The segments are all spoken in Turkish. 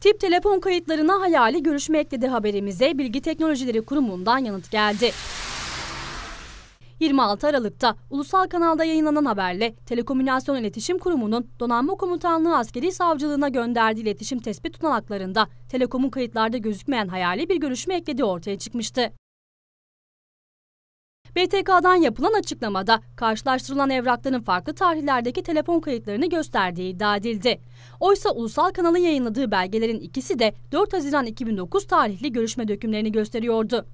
Tip telefon kayıtlarına hayali görüşme ekledi haberimize Bilgi Teknolojileri Kurumu'ndan yanıt geldi. 26 Aralık'ta ulusal kanalda yayınlanan haberle Telekomünikasyon İletişim Kurumu'nun Donanma Komutanlığı Askeri Savcılığına gönderdiği iletişim tespit tutanaklarında Telekom'un kayıtlarda gözükmeyen hayali bir görüşme eklediği ortaya çıkmıştı. BTK'dan yapılan açıklamada karşılaştırılan evrakların farklı tarihlerdeki telefon kayıtlarını gösterdiği iddia edildi. Oysa ulusal kanalın yayınladığı belgelerin ikisi de 4 Haziran 2009 tarihli görüşme dökümlerini gösteriyordu.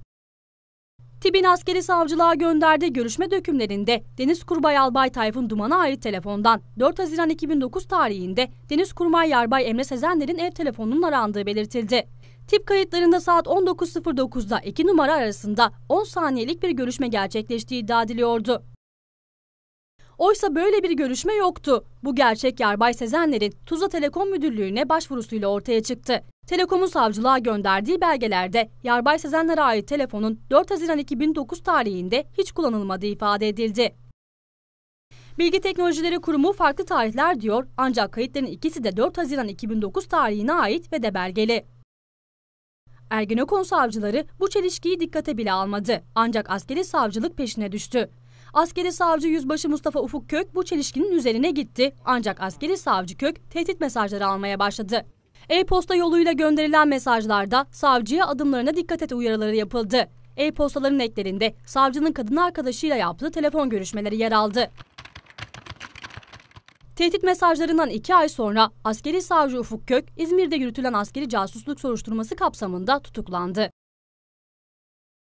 TİB'in askeri savcılığa gönderdiği görüşme dökümlerinde Deniz Kurbay Albay Tayfun Duman'a ait telefondan 4 Haziran 2009 tarihinde Deniz Kurmay Yarbay Emre Sezenler'in ev telefonunun arandığı belirtildi. Tip kayıtlarında saat 19.09'da iki numara arasında 10 saniyelik bir görüşme gerçekleştiği iddia ediliyordu. Oysa böyle bir görüşme yoktu. Bu gerçek Yarbay Sezenler'in Tuzla Telekom Müdürlüğü'ne başvurusuyla ortaya çıktı. Telekom'un savcılığa gönderdiği belgelerde Yarbay Sezenler'e ait telefonun 4 Haziran 2009 tarihinde hiç kullanılmadığı ifade edildi. Bilgi Teknolojileri Kurumu farklı tarihler diyor ancak kayıtların ikisi de 4 Haziran 2009 tarihine ait ve de belgeli. Ergenekon savcıları bu çelişkiyi dikkate bile almadı. Ancak askeri savcılık peşine düştü. Askeri savcı Yüzbaşı Mustafa Ufuk Kök bu çelişkinin üzerine gitti. Ancak askeri savcı Kök tehdit mesajları almaya başladı. E-posta yoluyla gönderilen mesajlarda savcıya adımlarına dikkat et uyarıları yapıldı. E-postaların eklerinde savcının kadın arkadaşıyla yaptığı telefon görüşmeleri yer aldı. Tehdit mesajlarından iki ay sonra askeri savcı Ufuk Kök, İzmir'de yürütülen askeri casusluk soruşturması kapsamında tutuklandı.